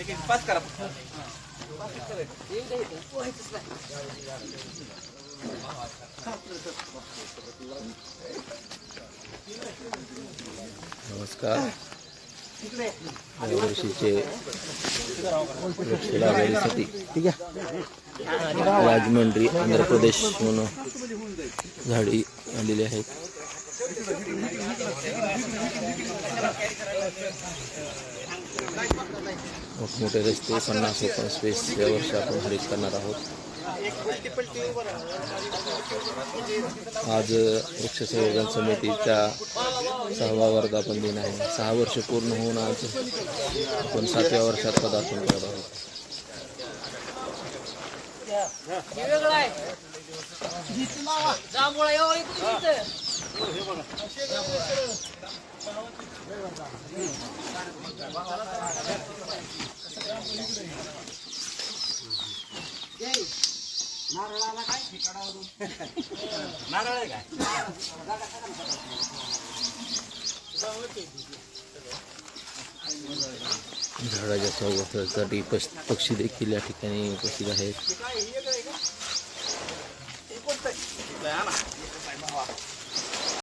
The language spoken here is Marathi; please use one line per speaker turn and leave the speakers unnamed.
एक एक पास करा
नमस्कार यावर्षीचे आहे. राजमंड्री आंध्र प्रदेश म्हणून. झाडी आलेली आहेत. मोठमोठे रस्ते पन्नास ओपन स्पेस या वर्षी आपण हरित करणार आहोत. आज वृक्ष संवर्धन समितीच्या सहावा वर्धापन दिन आहे. सहा वर्ष पूर्ण होऊन आज आपण सातव्या वर्षात पदार्पण करत आहोत.
नारळ आहे काय
झाडाच्या स्वागतासाठी पक्ष पक्षी देखील या ठिकाणी उपस्थित आहेत.
Quân?